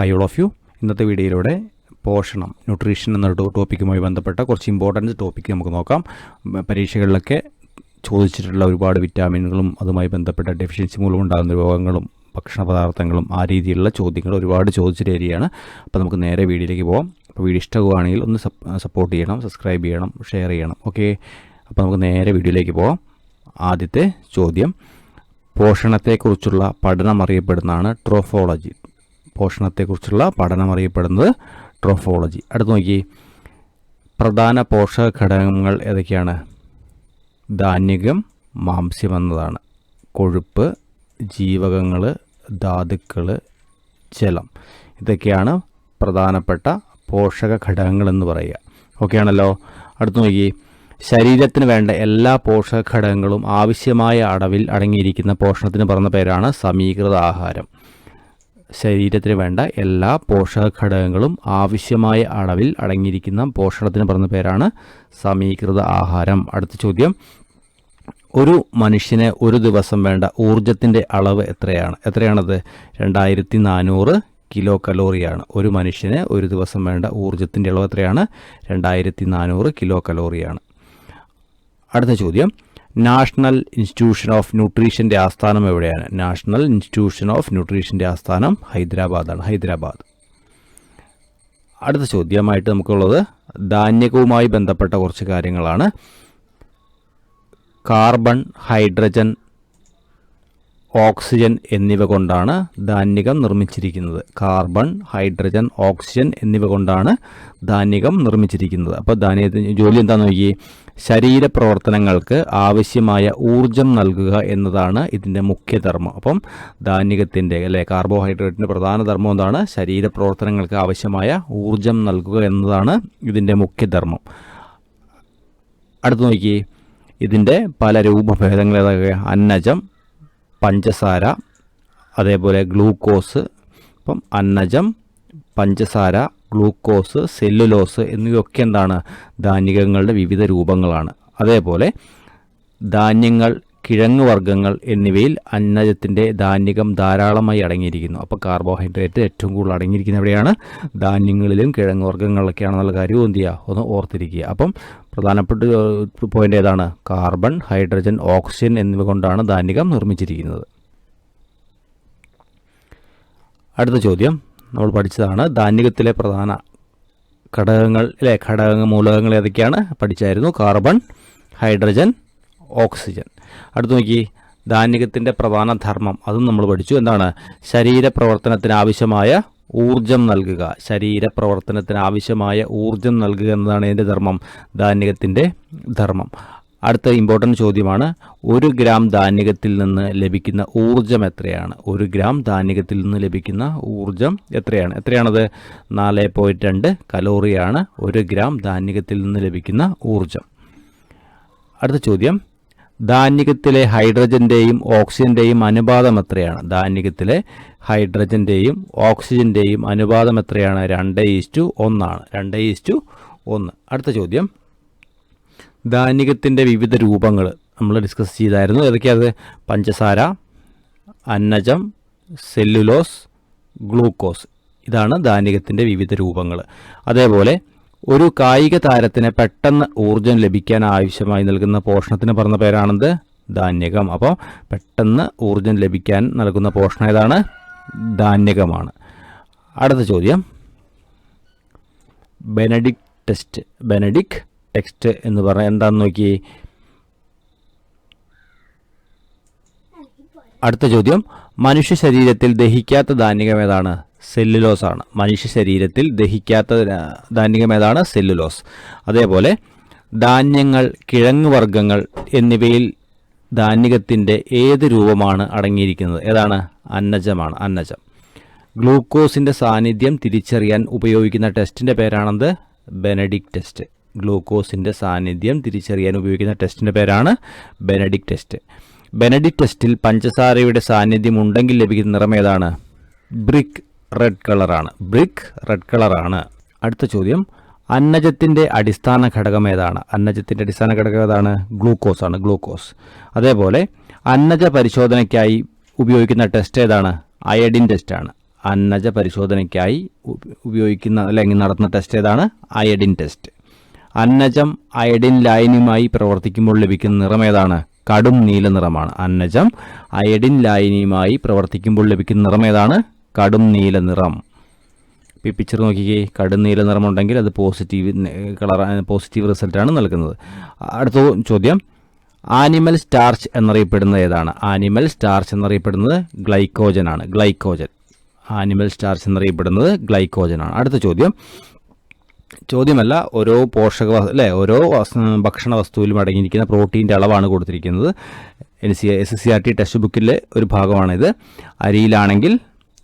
Hi all of U. ഇന്നത്തെ വീഡിയോയിലൂടെ പോഷണം ന്യൂട്രീഷൻ എന്ന ടോപ്പിക്കുമായി ബന്ധപ്പെട്ട കുറച്ച് ഇമ്പോർട്ടന്റ് ടോപ്പിക്ക് നമുക്ക് നോക്കാം. പരീക്ഷകളിലൊക്കെ ചോദിച്ചിട്ടുള്ള ഒരുപാട് വിറ്റാമിനുകളും അതുമായി ബന്ധപ്പെട്ട ഡെഫിഷ്യൻസി മൂലം ഉണ്ടാകുന്ന രോഗങ്ങളും ഭക്ഷണ പദാർത്ഥങ്ങളും ആ രീതിയിലുള്ള ചോദ്യങ്ങൾ ഒരുപാട് ചോദിച്ചൊരു ഏരിയയാണ് അപ്പോൾ നമുക്ക് നേരെ വീഡിയോയിലേക്ക് പോകാം അപ്പോൾ വീഡിയോ ഇഷ്ടമാണെങ്കിൽ ഒന്ന് സപ്പോർട്ട് ചെയ്യണം സബ്സ്ക്രൈബ് ചെയ്യണം ഷെയർ ചെയ്യണം. ഓക്കെ അപ്പോൾ നമുക്ക് നേരെ വീഡിയോയിലേക്ക് പോകാം ആദ്യത്തെ ചോദ്യം. പോഷണത്തെക്കുറിച്ചുള്ള പഠനം അറിയപ്പെടുന്നതാണ് ട്രോഫോളജി. പോഷണത്തെക്കുറിച്ചുള്ള പഠനം അറിയപ്പെടുന്നത് ട്രോഫോളജി. അടുത്ത് നോക്കി. പ്രധാന പോഷക ഘടകങ്ങൾ ഏതൊക്കെയാണ്? ധാന്യകം മാംസ്യം എന്നതാണ്. കൊഴുപ്പ് ജീവകങ്ങൾ ധാതുക്കൾ ജലം. ഇതൊക്കെയാണ് പ്രധാനപ്പെട്ട പോഷക ഘടകങ്ങൾ എന്ന് പറയുക. ഓക്കെ ആണല്ലോ? അടുത്ത് നോക്കി. ശരീരത്തിന് വേണ്ട എല്ലാ പോഷക ഘടകങ്ങളും ആവശ്യമായ അളവിൽ അടങ്ങിയിരിക്കുന്ന പോഷണത്തിന് പറഞ്ഞ പേരാണ് സമീകൃത ആഹാരം. ശരീരത്തിന് വേണ്ട എല്ലാ പോഷക ഘടകങ്ങളും ആവശ്യമായ അളവിൽ അടങ്ങിയിരിക്കുന്ന പോഷണത്തിന് പറഞ്ഞ പേരാണ് സമീകൃത ആഹാരം. അടുത്ത ചോദ്യം. ഒരു മനുഷ്യന് ഒരു ദിവസം വേണ്ട ഊർജത്തിന്റെ അളവ് എത്രയാണ്? എത്രയാണത്? രണ്ടായിരത്തി നാനൂറ് കിലോ കലോറിയാണ് ഒരു മനുഷ്യന് ഒരു ദിവസം വേണ്ട ഊർജത്തിന്റെ അളവ് എത്രയാണ്? രണ്ടായിരത്തി നാനൂറ് കിലോ കലോറിയാണ് അടുത്ത ചോദ്യം. നാഷണൽ ഇൻസ്റ്റിറ്റ്യൂഷൻ ഓഫ് ന്യൂട്രീഷന്റെ ആസ്ഥാനം എവിടെയാണ്? നാഷണൽ ഇൻസ്റ്റിറ്റ്യൂഷൻ ഓഫ് ന്യൂട്രീഷന്റെ ആസ്ഥാനം ഹൈദരാബാദാണ് ഹൈദരാബാദ്. അടുത്ത ചോദ്യമായിട്ട് നമുക്കുള്ളത് ധാന്യകവുമായി ബന്ധപ്പെട്ട കുറച്ച് കാര്യങ്ങളാണ്. കാർബൺ ഹൈഡ്രജൻ ഓക്സിജൻ എന്നിവ കൊണ്ടാണ് ധാന്യകം നിർമ്മിച്ചിരിക്കുന്നത്. കാർബൺ ഹൈഡ്രജൻ ഓക്സിജൻ എന്നിവ കൊണ്ടാണ് ധാന്യകം നിർമ്മിച്ചിരിക്കുന്നത്. അപ്പോൾ ധാന്യത്തിന് ജോലി എന്താണെന്ന് നോക്കി ശരീരപ്രവർത്തനങ്ങൾക്ക് ആവശ്യമായ ഊർജം നൽകുക എന്നതാണ് ഇതിന്റെ മുഖ്യ ധർമ്മം. അപ്പം ധാന്യകത്തിന്റെ അല്ലെ കാർബോഹൈഡ്രേറ്റിന്റെ പ്രധാന ധർമ്മം എന്താണ്? ശരീരപ്രവർത്തനങ്ങൾക്ക് ആവശ്യമായ ഊർജം നൽകുക എന്നതാണ് ഇതിന്റെ മുഖ്യ ധർമ്മം. അടുത്ത് നോക്കി ഇതിന്റെ പല രൂപഭേദങ്ങൾ ഏതൊക്കെ? അന്നജം പഞ്ചസാര അതേപോലെ ഗ്ലൂക്കോസ് ഇപ്പം അന്നജം പഞ്ചസാര ഗ്ലൂക്കോസ് സെല്ലുലോസ് എന്നിവയൊക്കെ എന്താണ്? ധാന്യങ്ങളുടെ വിവിധ രൂപങ്ങളാണ്. അതേപോലെ ധാന്യങ്ങൾ കിഴങ്ങ് വർഗങ്ങൾ എന്നിവയിൽ അന്നജത്തിന്റെ ധാന്യകം ധാരാളമായി അടങ്ങിയിരിക്കുന്നു. അപ്പോൾ കാർബോഹൈഡ്രേറ്റ് ഏറ്റവും കൂടുതൽ അടങ്ങിയിരിക്കുന്ന എവിടെയാണ്? ധാന്യങ്ങളിലും കിഴങ്ങ് വർഗങ്ങളിലൊക്കെയാണെന്നുള്ള കാര്യവും എന്ത് ചെയ്യുക? ഒന്ന് ഓർത്തിരിക്കുക. അപ്പം പ്രധാനപ്പെട്ട പോയിന്റ് ഏതാണ്? കാർബൺ ഹൈഡ്രജൻ ഓക്സിജൻ എന്നിവ കൊണ്ടാണ് ധാന്യകം നിർമ്മിച്ചിരിക്കുന്നത്. അടുത്ത ചോദ്യം. നമ്മൾ പഠിച്ചതാണ് ധാന്യകത്തിലെ പ്രധാന ഘടകങ്ങൾ അല്ലെ? ഘടക മൂലകങ്ങൾ ഏതൊക്കെയാണ്? പഠിച്ചായിരുന്നു. കാർബൺ ഹൈഡ്രജൻ ഓക്സിജൻ അടുത്ത് നോക്കി ധാന്യകത്തിന്റെ പ്രധാന ധർമ്മം അതും നമ്മൾ പഠിച്ചു. എന്താണ്? ശരീരപ്രവർത്തനത്തിന് ആവശ്യമായ ഊർജം നൽകുക. ശരീരപ്രവർത്തനത്തിന് ആവശ്യമായ ഊർജം നൽകുക എന്നതാണ് ഇതിന്റെ ധർമ്മം ധാന്യകത്തിന്റെ ധർമ്മം. അടുത്ത ഇമ്പോർട്ടന്റ് ചോദ്യമാണ് ഒരു ഗ്രാം ധാന്യകത്തിൽ നിന്ന് ലഭിക്കുന്ന ഊർജം എത്രയാണ്? ഒരു ഗ്രാം ധാന്യകത്തിൽ നിന്ന് ലഭിക്കുന്ന ഊർജം എത്രയാണ്? എത്രയാണത്? നാല് പോയിന്റ് രണ്ട് കലോറിയാണ് ഒരു ഗ്രാം ധാന്യകത്തിൽ നിന്ന് ലഭിക്കുന്ന ഊർജം. അടുത്ത ചോദ്യം ധാന്യകത്തിലെ ഹൈഡ്രജന്റെയും ഓക്സിജന്റെയും അനുപാതം എത്രയാണ്? ധാന്യകത്തിലെ ഹൈഡ്രജന്റെയും ഓക്സിജന്റെയും അനുപാതം എത്രയാണ്? രണ്ട് ഈസ്റ്റു ഒന്നാണ്. രണ്ട് ഈസ്റ്റു ഒന്ന്. അടുത്ത ചോദ്യം. ധാന്യകത്തിന്റെ വിവിധ രൂപങ്ങൾ നമ്മൾ ഡിസ്കസ് ചെയ്തായിരുന്നു. ഏതൊക്കെയത് പഞ്ചസാര അന്നജം സെല്ലുലോസ് ഗ്ലൂക്കോസ് ഇതാണ് ധാന്യകത്തിന്റെ വിവിധ രൂപങ്ങൾ. അതേപോലെ ഒരു കായിക താരത്തിന് പെട്ടെന്ന് ഊർജം ലഭിക്കാൻ ആവശ്യമായി നൽകുന്ന പോഷണത്തിന് പറഞ്ഞ പേരാണെന്ത്? ധാന്യകം. അപ്പോൾ പെട്ടെന്ന് ഊർജം ലഭിക്കാൻ നൽകുന്ന പോഷണം ഏതാണ്? ധാന്യകമാണ്. അടുത്ത ചോദ്യം. Benedict test. ബെനഡിക് ടെക്സ്റ്റ് എന്ന് പറഞ്ഞാൽ എന്താണെന്ന് നോക്കി? അടുത്ത ചോദ്യം. മനുഷ്യ ശരീരത്തിൽ ദഹിക്കാത്ത ധാന്യകം ഏതാണ്? സെല്ലുലോസ് ആണ് മനുഷ്യ ശരീരത്തിൽ ദഹിക്കാത്ത ധാന്യകമേതാണ് സെല്ലുലോസ്. അതേപോലെ ധാന്യങ്ങൾ കിഴങ്ങ് വർഗങ്ങൾ എന്നിവയിൽ ധാന്യകത്തിന്റെ ഏത് രൂപമാണ് അടങ്ങിയിരിക്കുന്നത്? ഏതാണ്? അന്നജമാണ്. അന്നജം. ഗ്ലൂക്കോസിന്റെ സാന്നിധ്യം തിരിച്ചറിയാൻ ഉപയോഗിക്കുന്ന ടെസ്റ്റിന്റെ പേരാണെന്ത്? Benedict test. ഗ്ലൂക്കോസിന്റെ സാന്നിധ്യം തിരിച്ചറിയാൻ ഉപയോഗിക്കുന്ന ടെസ്റ്റിന്റെ പേരാണ് ബെനഡിക് ടെസ്റ്റ്. ബെനഡിക് ടെസ്റ്റിൽ പഞ്ചസാരയുടെ സാന്നിധ്യം ഉണ്ടെങ്കിൽ ലഭിക്കുന്ന നിറം ഏതാണ്? ബ്രിക്ക്. റെഡ് കളറാണ് ബ്രിക്ക് റെഡ് കളറാണ് അടുത്ത ചോദ്യം. അന്നജത്തിന്റെ അടിസ്ഥാന ഘടകം ഏതാണ്? അന്നജത്തിന്റെ അടിസ്ഥാന ഘടകം ഏതാണ്? ഗ്ലൂക്കോസ് ആണ് ഗ്ലൂക്കോസ് അതേപോലെ അന്നജ പരിശോധനയ്ക്കായി ഉപയോഗിക്കുന്ന ടെസ്റ്റ് ഏതാണ്? അയഡിൻ ടെസ്റ്റാണ് അന്നജ പരിശോധനയ്ക്കായി ഉപയോഗിക്കുന്ന അല്ലെങ്കിൽ നടത്തുന്ന ടെസ്റ്റ് ഏതാണ്? അയഡിൻ ടെസ്റ്റ് അന്നജം അയഡിൻ ലൈനുമായി പ്രവർത്തിക്കുമ്പോൾ ലഭിക്കുന്ന നിറം ഏതാണ്? കടും നീല നിറമാണ്. അന്നജം അയഡിൻ ലൈനുമായി പ്രവർത്തിക്കുമ്പോൾ ലഭിക്കുന്ന നിറം ഏതാണ്? കടും നീല നിറം. ഇപ്പോൾ ഈ പിക്ചർ നോക്കിക്കേ കടും നീല നിറമുണ്ടെങ്കിൽ അത് പോസിറ്റീവ് കളർ പോസിറ്റീവ് റിസൾട്ടാണ് നൽകുന്നത്. അടുത്ത ചോദ്യം. ആനിമൽ സ്റ്റാർച്ച് എന്നറിയപ്പെടുന്ന ഏതാണ്? ആനിമൽ സ്റ്റാർച്ച് എന്നറിയപ്പെടുന്നത് ഗ്ലൈക്കോജൻ ആണ്. ഗ്ലൈക്കോജൻ ആനിമൽ സ്റ്റാർച്ച് എന്നറിയപ്പെടുന്നത് ഗ്ലൈക്കോജൻ ആണ്. അടുത്ത ചോദ്യം. ചോദ്യമല്ല ഓരോ പോഷക അല്ലേ ഓരോ ഭക്ഷണ വസ്തുവിലും അടങ്ങിയിരിക്കുന്ന പ്രോട്ടീന്റെ അളവാണ് കൊടുത്തിരിക്കുന്നത്. N C S C R T text ബുക്കിലെ ഒരു ഭാഗമാണിത്. അരിയിലാണെങ്കിൽ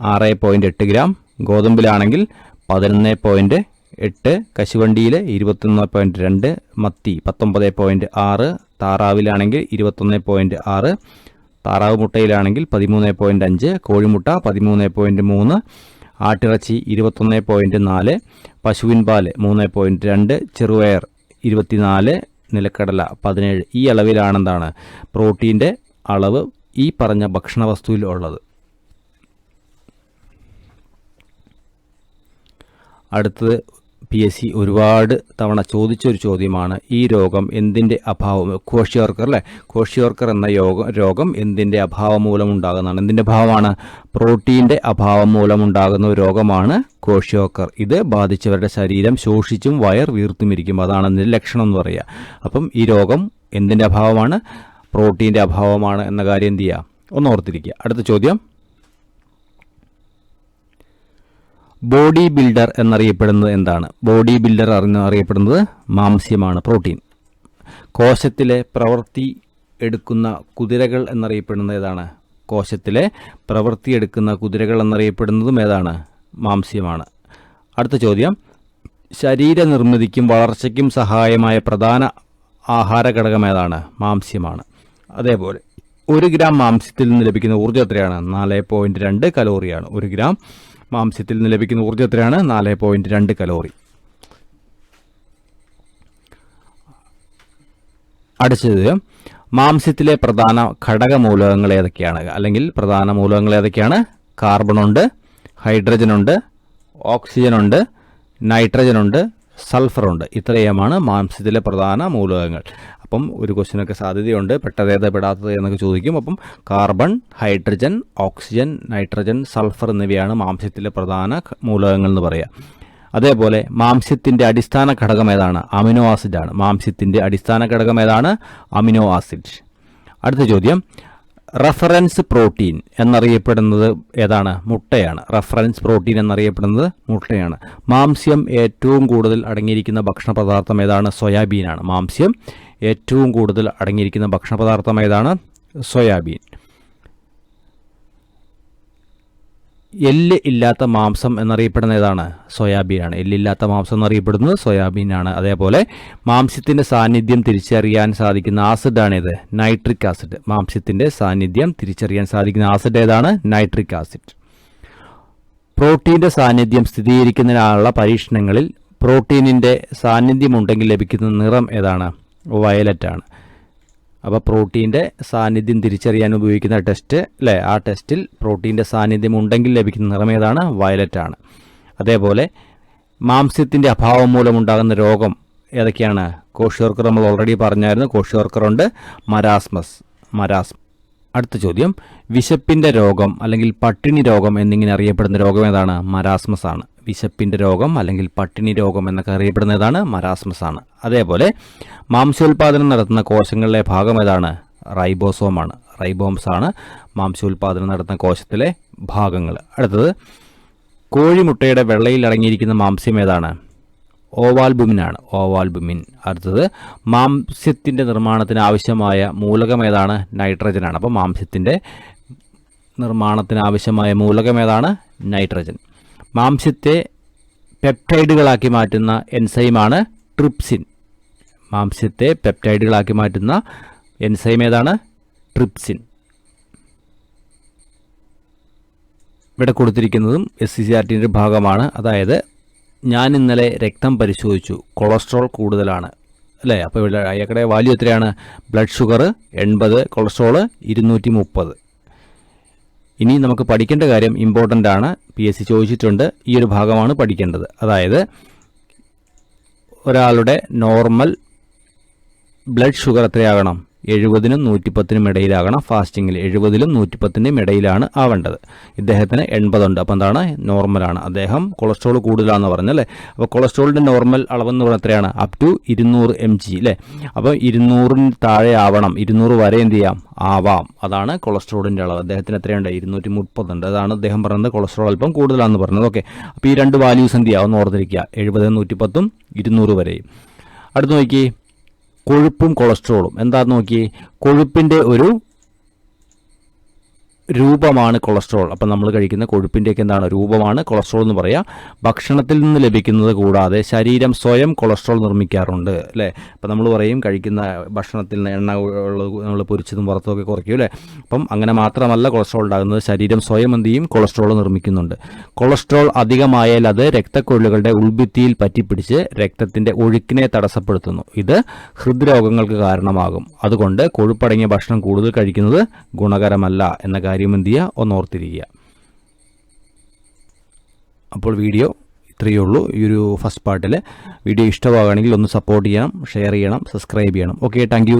ആറ് പോയിന്റ് എട്ട് ഗ്രാം. ഗോതമ്പിലാണെങ്കിൽ പതിനൊന്ന് പോയിന്റ് എട്ട് കശുവണ്ടിയിൽ ഇരുപത്തൊന്ന് പോയിന്റ് രണ്ട് മത്തി പത്തൊമ്പത് പോയിന്റ് ആറ് താറാവിലാണെങ്കിൽ ഇരുപത്തൊന്ന് പോയിന്റ് ആറ് താറാവ് മുട്ടയിലാണെങ്കിൽ പതിമൂന്ന് പോയിന്റ് അഞ്ച് കോഴിമുട്ട പതിമൂന്ന് പോയിന്റ് മൂന്ന് ആട്ടിറച്ചി ഇരുപത്തൊന്ന് പോയിന്റ് നാല് പശുവിൻ പാൽ മൂന്ന് പോയിന്റ് രണ്ട് ചെറുപയർ ഇരുപത്തിനാല് നിലക്കടല പതിനേഴ്. ഈ അളവിലാണെന്താണ് പ്രോട്ടീന്റെ അളവ് ഈ പറഞ്ഞ ഭക്ഷണ വസ്തുവിൽ ഉള്ളത്. അടുത്തത് പി എസ് സി ഒരുപാട് തവണ ചോദിച്ചൊരു ചോദ്യമാണ് ഈ രോഗം എന്തിന്റെ അഭാവം? കോഷിയോർക്കർ അല്ലേ? കോഷിയോർക്കർ എന്ന യോഗ രോഗം എന്തിന്റെ അഭാവം മൂലം ഉണ്ടാകുന്നതാണ് എന്തിന്റെ അഭാവമാണ്? പ്രോട്ടീന്റെ അഭാവം മൂലം ഉണ്ടാകുന്ന ഒരു രോഗമാണ് കോഷിയോർക്കർ. ഇത് ബാധിച്ചവരുടെ ശരീരം ശോഷിച്ചും വയർ വീർത്തുമിരിക്കും അതാണ് അതിന്റെ ലക്ഷണം എന്ന് പറയുക. അപ്പം ഈ രോഗം എന്തിന്റെ അഭാവമാണ്? പ്രോട്ടീന്റെ അഭാവമാണ് എന്ന കാര്യം എന്ത് ചെയ്യുക? ഒന്ന് ഓർത്തിരിക്കുക. അടുത്ത ചോദ്യം. ബോഡി ബിൽഡർ എന്നറിയപ്പെടുന്നത് എന്താണ്? ബോഡി ബിൽഡർ അറിയപ്പെടുന്നത് മാംസ്യമാണ് പ്രോട്ടീൻ. കോശത്തിലെ പ്രവൃത്തി എടുക്കുന്ന കുതിരകൾ എന്നറിയപ്പെടുന്നത് ഏതാണ്? കോശത്തിലെ പ്രവൃത്തി എടുക്കുന്ന കുതിരകൾ എന്നറിയപ്പെടുന്നതും ഏതാണ്? മാംസ്യമാണ്. അടുത്ത ചോദ്യം. ശരീരനിർമ്മിതിക്കും വളർച്ചയ്ക്കും സഹായമായ പ്രധാന ആഹാര ഘടകം ഏതാണ്? മാംസ്യമാണ്. അതേപോലെ ഒരു ഗ്രാം മാംസ്യത്തിൽ നിന്ന് ലഭിക്കുന്ന ഊർജം എത്രയാണ്? നാല് പോയിന്റ് രണ്ട് കലോറിയാണ്. ഒരു ഗ്രാം മാംസ്യത്തിൽ നിന്ന് ലഭിക്കുന്ന ഊർജം എത്രയാണ് നാല് പോയിന്റ് രണ്ട് കലോറി. അടുത്തത് മാംസ്യത്തിലെ പ്രധാന ഘടക മൂലകങ്ങൾ ഏതൊക്കെയാണ്? അല്ലെങ്കിൽ പ്രധാന മൂലകങ്ങൾ ഏതൊക്കെയാണ്? കാർബണുണ്ട് ഹൈഡ്രജനുണ്ട് ഓക്സിജനുണ്ട് ഉണ്ട് ഉണ്ട് ഇത്രയുമാണ് മാംസ്യത്തിലെ പ്രധാന മൂലകങ്ങൾ. അപ്പം ഒരു ക്വസ്റ്റിനൊക്കെ സാധ്യതയുണ്ട്. പെട്ടതേത് പെടാത്തത് എന്നൊക്കെ ചോദിക്കും. അപ്പം carbon hydrogen oxygen nitrogen sulphur എന്നിവയാണ് മാംസ്യത്തിലെ പ്രധാന മൂലകങ്ങൾ എന്ന് പറയുക അതേപോലെ മാംസ്യത്തിന്റെ അടിസ്ഥാന ഘടകം ഏതാണ്? അമിനോ ആസിഡാണ്. മാംസ്യത്തിന്റെ അടിസ്ഥാന ഘടകം ഏതാണ്? Amino acid. അടുത്ത ചോദ്യം. റഫറൻസ് പ്രോട്ടീൻ എന്നറിയപ്പെടുന്നത് ഏതാണ്? മുട്ടയാണ്. റഫറൻസ് പ്രോട്ടീൻ എന്നറിയപ്പെടുന്നത് മുട്ടയാണ്. മാംസ്യം ഏറ്റവും കൂടുതൽ അടങ്ങിയിരിക്കുന്ന ഭക്ഷണ പദാർത്ഥം ഏതാണ്? സോയാബീനാണ്. മാംസ്യം ഏറ്റവും കൂടുതൽ അടങ്ങിയിരിക്കുന്ന ഭക്ഷണ പദാർത്ഥം ഏതാണ്? സോയാബീൻ. എല്ല് ഇല്ലാത്ത മാംസം എന്നറിയപ്പെടുന്ന ഏതാണ് സോയാബീനാണ് എല്ലില്ലാത്ത മാംസം എന്നറിയപ്പെടുന്നത് സോയാബീനാണ്. അതേപോലെ മാംസ്യത്തിന്റെ സാന്നിധ്യം തിരിച്ചറിയാൻ സാധിക്കുന്ന ആസിഡാണിത്. Nitric acid. മാംസ്യത്തിന്റെ സാന്നിധ്യം തിരിച്ചറിയാൻ സാധിക്കുന്ന ആസിഡ് ഏതാണ്? Nitric acid. പ്രോട്ടീന്റെ സാന്നിധ്യം സ്ഥിരീകരിക്കുന്നതിനുള്ള പരീക്ഷണങ്ങളിൽ പ്രോട്ടീനിന്റെ സാന്നിധ്യമുണ്ടെങ്കിൽ ലഭിക്കുന്ന നിറം ഏതാണ്? വയലറ്റാണ്. അപ്പോൾ പ്രോട്ടീന്റെ സാന്നിധ്യം തിരിച്ചറിയാൻ ഉപയോഗിക്കുന്ന ടെസ്റ്റ് അല്ലേ ആ ടെസ്റ്റിൽ പ്രോട്ടീന്റെ സാന്നിധ്യം ഉണ്ടെങ്കിൽ ലഭിക്കുന്ന നിറം ഏതാണ്? വയലറ്റ് ആണ്. അതേപോലെ മാംസ്യത്തിന്റെ അഭാവം മൂലമുണ്ടാകുന്ന രോഗം ഏതൊക്കെയാണ്? കോഷിയോർക്കർ നമ്മൾ ഓൾറെഡി പറഞ്ഞായിരുന്നു. കോഷിയോർക്കറുണ്ട് മരാസ്മസ്. മരാസ് അടുത്ത ചോദ്യം. വിശപ്പിന്റെ രോഗം അല്ലെങ്കിൽ പട്ടിണി രോഗം എന്നിങ്ങനെ അറിയപ്പെടുന്ന രോഗം ഏതാണ്? മരാസ്മസ് ആണ്. വിശപ്പിന്റെ രോഗം അല്ലെങ്കിൽ പട്ടിണി രോഗം എന്നൊക്കെ അറിയപ്പെടുന്നതാണ് മരാസ്മസ് ആണ് അതേപോലെ മാംസ്യോൽപാദനം നടത്തുന്ന കോശങ്ങളുടെ ഭാഗം ഏതാണ്? റൈബോസോമാണ്. റൈബോംസ് ആണ് മാംസ്യോൽപാദനം നടത്തുന്ന കോശത്തിലെ ഭാഗങ്ങൾ. അടുത്തത് കോഴിമുട്ടയുടെ വെള്ളയിൽ അടങ്ങിയിരിക്കുന്ന മാംസ്യം ഏതാണ്? ഓവാൽബുമിനാണ്. ഓവാൽബുമിൻ. അടുത്തത് മാംസ്യത്തിന്റെ നിർമ്മാണത്തിന് ആവശ്യമായ മൂലകം ഏതാണ്? നൈട്രജനാണ്. അപ്പോൾ മാംസ്യത്തിന്റെ നിർമ്മാണത്തിന് ആവശ്യമായ മൂലകം ഏതാണ്? നൈട്രജൻ. മാംസ്യത്തെ പെപ്റ്റൈഡുകളാക്കി മാറ്റുന്ന എൻസൈമാണ് ട്രിപ്സിൻ. മാംസ്യത്തെ പെപ്റ്റൈഡുകളാക്കി മാറ്റുന്ന എൻസൈം ഏതാണ്? ട്രിപ്സിൻ. ഇവിടെ കൊടുത്തിരിക്കുന്നതും എസ് സി സി ആർ ടിന്റെ ഭാഗമാണ്. അതായത് ഞാൻ ഇന്നലെ രക്തം പരിശോധിച്ചു. കൊളസ്ട്രോൾ കൂടുതലാണ്. അല്ലേ? അപ്പോൾ ഇവിടെ അയാളുടെ വാല്യൂ എത്രയാണ്? ബ്ലഡ് ഷുഗർ എൺപത് കൊളസ്ട്രോൾ ഇരുന്നൂറ്റി മുപ്പത് ഇനി നമുക്ക് പഠിക്കേണ്ട കാര്യം ഇമ്പോർട്ടന്റ് ആണ്. പി എസ് സി ചോദിച്ചിട്ടുണ്ട്. ഈ ഒരു ഭാഗമാണ് പഠിക്കേണ്ടത്. അതായത് ഒരാളുടെ നോർമൽ ബ്ലഡ് ഷുഗർ എത്രയാകണം? എഴുപതിനും നൂറ്റിപ്പത്തിനും ഇടയിലാകണം. ഫാസ്റ്റിങ്ങിൽ എഴുപതിലും നൂറ്റിപ്പത്തിന്റെയും ഇടയിലാണ് ആവേണ്ടത്. ഇദ്ദേഹത്തിന് എൺപതുണ്ട്. അപ്പോൾ എന്താണ്? നോർമലാണ് അദ്ദേഹം കൊളസ്ട്രോൾ കൂടുതലാണെന്ന് പറഞ്ഞല്ലേ അപ്പോൾ കൊളസ്ട്രോളിന്റെ നോർമൽ അളവെന്ന് പറഞ്ഞാൽ എത്രയാണ്? അപ് ടു ഇരുന്നൂറ് എം ജി അല്ലേ? അപ്പോൾ ഇരുന്നൂറിന് താഴെ ആവണം. ഇരുന്നൂറ് വരെ എന്ത് ചെയ്യാം? ആവാം. അതാണ് കൊളസ്ട്രോളിന്റെ അളവ്. അദ്ദേഹത്തിന് എത്രയുണ്ട്? ഇരുന്നൂറ്റി മുപ്പതുണ്ട് അതാണ് അദ്ദേഹം പറയുന്നത് കൊളസ്ട്രോൾ അല്പം കൂടുതലാണെന്ന് പറഞ്ഞത്. ഓക്കെ അപ്പോൾ ഈ രണ്ട് വാല്യൂസ് എന്ത് ചെയ്യാം? ഒന്ന് ഓർത്തിരിക്കുക. എഴുപത് നൂറ്റിപ്പത്തും ഇരുന്നൂറ് വരെയും. അടുത്ത് നോക്കി കൊഴുപ്പും കൊളസ്ട്രോളും. എന്താ നോക്കി കൊഴുപ്പിന്റെ ഒരു രൂപമാണ് കൊളസ്ട്രോൾ. അപ്പം നമ്മൾ കഴിക്കുന്ന കൊഴുപ്പിന്റെയൊക്കെ എന്താണ്? രൂപമാണ് കൊളസ്ട്രോൾ എന്ന് പറയുക ഭക്ഷണത്തിൽ നിന്ന് ലഭിക്കുന്നത് കൂടാതെ ശരീരം സ്വയം കൊളസ്ട്രോൾ നിർമ്മിക്കാറുണ്ട് അല്ലേ? അപ്പം നമ്മൾ പറയും കഴിക്കുന്ന ഭക്ഷണത്തിൽ നിന്ന് എണ്ണ നമ്മൾ പൊരിച്ചതും വറുത്തതൊക്കെ കുറയ്ക്കും അല്ലേ? അപ്പം അങ്ങനെ മാത്രമല്ല കൊളസ്ട്രോൾ ഉണ്ടാകുന്നത്. ശരീരം സ്വയം എന്ത് ചെയ്യും? കൊളസ്ട്രോൾ നിർമ്മിക്കുന്നുണ്ട്. കൊളസ്ട്രോൾ അധികമായാൽ അത് രക്തക്കൊഴലുകളുടെ ഉൾഭിത്തിയിൽ പറ്റിപ്പിടിച്ച് രക്തത്തിന്റെ ഒഴുക്കിനെ തടസ്സപ്പെടുത്തുന്നു. ഇത് ഹൃദ്രോഗങ്ങൾക്ക് കാരണമാകും. അതുകൊണ്ട് കൊഴുപ്പടങ്ങിയ ഭക്ഷണം കൂടുതൽ കഴിക്കുന്നത് ഗുണകരമല്ല എന്ന കാര്യം എന്ത് ചെയ്യുക ഒന്ന് ഓർത്തിരിക്കുക. അപ്പോൾ വീഡിയോ ഇത്രയേ ഉള്ളൂ. ഈ ഒരു ഫസ്റ്റ് പാർട്ടിൽ വീഡിയോ ഇഷ്ടമാകുകയാണെങ്കിൽ ഒന്ന് സപ്പോർട്ട് ചെയ്യണം ഷെയർ ചെയ്യണം സബ്സ്ക്രൈബ് ചെയ്യണം. Okay thank